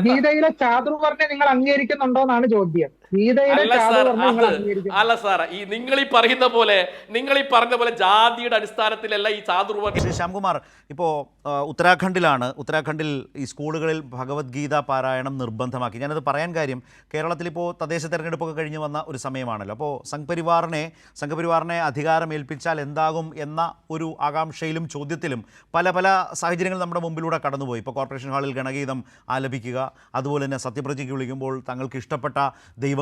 ഗീതയിലെ ചാതുർവർണെ നിങ്ങൾ അംഗീകരിക്കുന്നുണ്ടോ എന്നാണ് ചോദ്യം. അല്ല സാർ അല്ല ഈ നിങ്ങൾ ഈ പറയുന്ന പോലെ നിങ്ങൾ ഈ പറഞ്ഞ പോലെ ജാതിയുടെ അടിസ്ഥാനത്തിലല്ല ഈ ചാതുർവ ശ്രീ ശ്യാംകുമാർ ഇപ്പോ ഉത്തരാഖണ്ഡിലാണ് ഉത്തരാഖണ്ഡിൽ ഈ സ്കൂളുകളിൽ ഭഗവത്ഗീത പാരായണം നിർബന്ധമാക്കി. ഞാനത് പറയാൻ കാര്യം കേരളത്തിൽ ഇപ്പോൾ തദ്ദേശ തെരഞ്ഞെടുപ്പൊക്കെ കഴിഞ്ഞ് വന്ന ഒരു സമയമാണല്ലോ. അപ്പോൾ സംഘപരിവാറിനെ സംഘപരിവാറിനെ അധികാരം ഏൽപ്പിച്ചാൽ എന്താകും എന്ന ഒരു ആകാംക്ഷയിലും ചോദ്യത്തിലും പല പല സാഹചര്യങ്ങൾ നമ്മുടെ മുമ്പിലൂടെ കടന്നുപോയി. ഇപ്പോൾ കോർപ്പറേഷൻ ഹാളിൽ ഗണഗീതം ആലപിക്കുക അതുപോലെ തന്നെ സത്യപ്രതിജ്ഞയ്ക്ക് വിളിക്കുമ്പോൾ തങ്ങൾക്ക് ഇഷ്ടപ്പെട്ട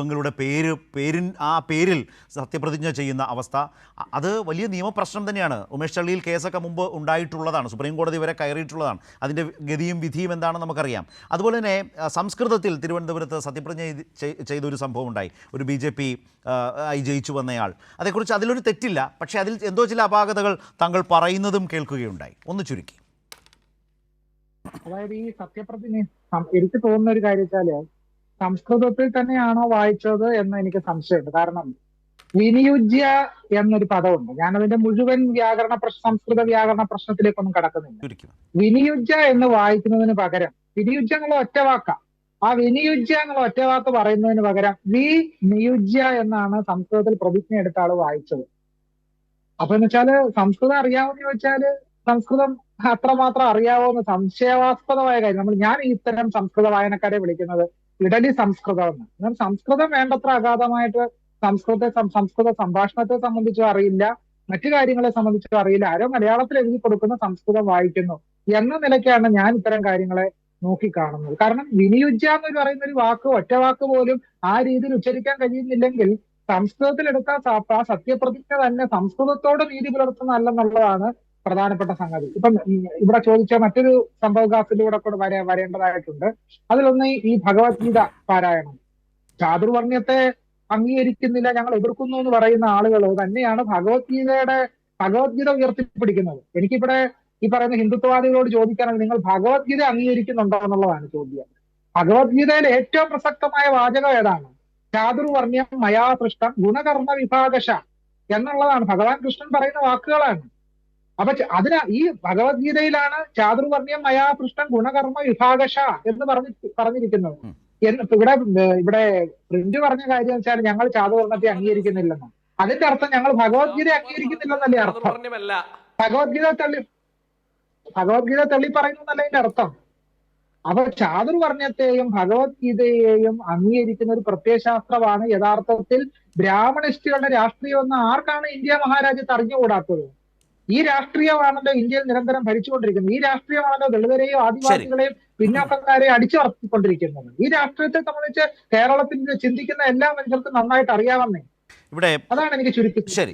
ദൈവങ്ങളുടെ പേര് പേരിൻ ആ പേരിൽ സത്യപ്രതിജ്ഞ ചെയ്യുന്ന അവസ്ഥ. അത് വലിയ നിയമപ്രശ്നം തന്നെയാണ്. ഉമേഷ് ചള്ളിയിൽ കേസൊക്കെ മുമ്പ് ഉണ്ടായിട്ടുള്ളതാണ്. സുപ്രീം കോടതി വരെ കയറിയിട്ടുള്ളതാണ്. അതിന്റെ ഗതിയും വിധിയും എന്താണെന്ന് നമുക്കറിയാം. അതുപോലെ തന്നെ സംസ്കൃതത്തിൽ തിരുവനന്തപുരത്ത് സത്യപ്രതിജ്ഞ ചെയ്ത് ചെയ്- ചെയ്തൊരു സംഭവം ഉണ്ടായി. ഒരു ബി ജെ പി ആയി ജയിച്ചു വന്നയാൾ. അതേക്കുറിച്ച് അതിലൊരു തെറ്റില്ല. പക്ഷേ അതിൽ എന്തോ ചില അപാകതകൾ താങ്കൾ പറയുന്നതും കേൾക്കുകയുണ്ടായി. ഒന്ന് ചുരുക്കി. അതായത് ഈ സത്യപ്രതിജ്ഞ എനിക്ക് തോന്നുന്ന ഒരു കാര്യം വെച്ചാൽ സംസ്കൃതത്തിൽ തന്നെയാണോ വായിച്ചത് എന്ന് എനിക്ക് സംശയമുണ്ട്. കാരണം വിനിയുജ്യ എന്നൊരു പദമുണ്ട്. ഞാൻ അതിന്റെ മുഴുവൻ വ്യാകരണ പ്രശ്ന സംസ്കൃത വ്യാകരണ പ്രശ്നത്തിലേക്കൊന്നും കടക്കുന്നില്ല. വിനിയുജ്യ എന്ന് വായിക്കുന്നതിന് പകരം വിനിയുജ്യ എന്നുള്ള ഒറ്റവാക്ക ആ വിനിയുജ്യ എന്നുള്ള ഒറ്റവാക്ക് പറയുന്നതിന് പകരം വി നിയുജ്യ എന്നാണ് സംസ്കൃതത്തിൽ പ്രതിജ്ഞ എടുത്ത ആൾ വായിച്ചത്. അപ്പൊ എന്ന് വെച്ചാൽ സംസ്കൃതം അറിയാമെന്ന് ചോദിച്ചാൽ സംസ്കൃതം അത്രമാത്രം അറിയാവോ എന്ന് സംശയാസ്പദമായ കാര്യം. നമ്മൾ ഞാൻ ഇത്തരം സംസ്കൃത വായനക്കാരെ വിളിക്കുന്നത് ഇഡലി സംസ്കൃതം. എന്ന് സംസ്കൃതം വേണ്ടത്ര അഗാധമായിട്ട് സംസ്കൃത സംസ്കൃത സംഭാഷണത്തെ സംബന്ധിച്ചോ അറിയില്ല. മറ്റു കാര്യങ്ങളെ സംബന്ധിച്ചോ അറിയില്ല. ആരോ മലയാളത്തിൽ എഴുതി കൊടുക്കുന്ന സംസ്കൃതം വായിക്കുന്നു എന്ന നിലയ്ക്കാണ് ഞാൻ ഇത്തരം കാര്യങ്ങളെ നോക്കിക്കാണുന്നത്. കാരണം വിനിയുജ്യ എന്ന് പറയുന്ന ഒരു വാക്ക് ഒറ്റ വാക്ക് പോലും ആ രീതിയിൽ ഉച്ചരിക്കാൻ കഴിയുന്നില്ലെങ്കിൽ സംസ്കൃതത്തിൽ എടുത്ത സ- ആ സത്യപ്രതിജ്ഞ തന്നെ സംസ്കൃതത്തോട് നീതി പുലർത്തുന്നതല്ലെന്നുള്ളതാണ് പ്രധാനപ്പെട്ട സംഗതി. ഇപ്പം ഇവിടെ ചോദിച്ച മറ്റൊരു സംഭവകാസിലൂടെ കൂടെ വര വരേണ്ടതായിട്ടുണ്ട്. അതിലൊന്ന് ഈ- ഭഗവത്ഗീത പാരായണം. ചാതുർവർണയത്തെ അംഗീകരിക്കുന്നില്ല ഞങ്ങൾ എതിർക്കുന്നു എന്ന് പറയുന്ന ആളുകൾ തന്നെയാണ് ഭഗവത്ഗീതയുടെ ഭഗവത്ഗീത ഉയർത്തിപ്പിടിക്കുന്നത്. എനിക്കിവിടെ ഈ പറയുന്ന ഹിന്ദുത്വവാദികളോട് ചോദിക്കാനാണ് നിങ്ങൾ ഭഗവത്ഗീത അംഗീകരിക്കുന്നുണ്ടോ? എന്നുള്ളതാണ് ചോദ്യം. ഭഗവത്ഗീതയിലെ ഏറ്റവും പ്രസക്തമായ വാചകം ഏതാണ്? ചാതുർവർണ്യം മയാ സൃഷ്ടം ഗുണകർമ്മ വിഭാഗശ. എന്നുള്ളതാണ്. ഭഗവാൻ കൃഷ്ണൻ പറയുന്ന വാക്കുകളാണ്. അപ്പൊ അതിന ഈ ഭഗവത്ഗീതയിലാണ് ചാതുർവർണ്യം മയാ ഗുണകർമ്മ വിഭാഗശ എന്ന് പറഞ്ഞ് പറഞ്ഞിരിക്കുന്നത്. ഇവിടെ ഇവിടെ പ്രിന്റ് പറഞ്ഞ കാര്യം വെച്ചാൽ ഞങ്ങൾ ചാതുവർണത്തെ അംഗീകരിക്കുന്നില്ലെന്ന്. അതിന്റെ അർത്ഥം ഞങ്ങൾ ഭഗവത്ഗീത അംഗീകരിക്കുന്നില്ലെന്നല്ലേ അർത്ഥം? ഭഗവത്ഗീത തള്ളി ഭഗവത്ഗീത തള്ളി പറയുന്നതല്ല അതിന്റെ അർത്ഥം? അപ്പൊ ചാതുർവർണത്തെയും ഭഗവത്ഗീതയെയും അംഗീകരിക്കുന്ന ഒരു പ്രത്യയശാസ്ത്രമാണ് യഥാർത്ഥത്തിൽ ബ്രാഹ്മണിസ്റ്റുകളുടെ രാഷ്ട്രീയം എന്ന് ആർക്കാണ് ഇന്ത്യ മഹാരാജ്യത്ത് അറിഞ്ഞുകൂടാത്തത്? ഈ രാഷ്ട്രീയമാണല്ലോ ഇന്ത്യയിൽ നിരന്തരം ഭരിച്ചുകൊണ്ടിരിക്കുന്നത്. ഈ രാഷ്ട്രീയമാണല്ലോ ദളിതരെയും ആദിവാസികളെയും പിന്നോക്കക്കാരെയും അടിച്ചമർത്തിക്കൊണ്ടിരിക്കുന്നത്. ഈ രാഷ്ട്രീയത്തെ സംബന്ധിച്ച് കേരളത്തിൽ ചിന്തിക്കുന്ന എല്ലാ മനുഷ്യർക്കും നന്നായിട്ട് അറിയാവുന്നേ ഇവിടെ അതാണ് എനിക്ക് ചുരുക്കി ശരി.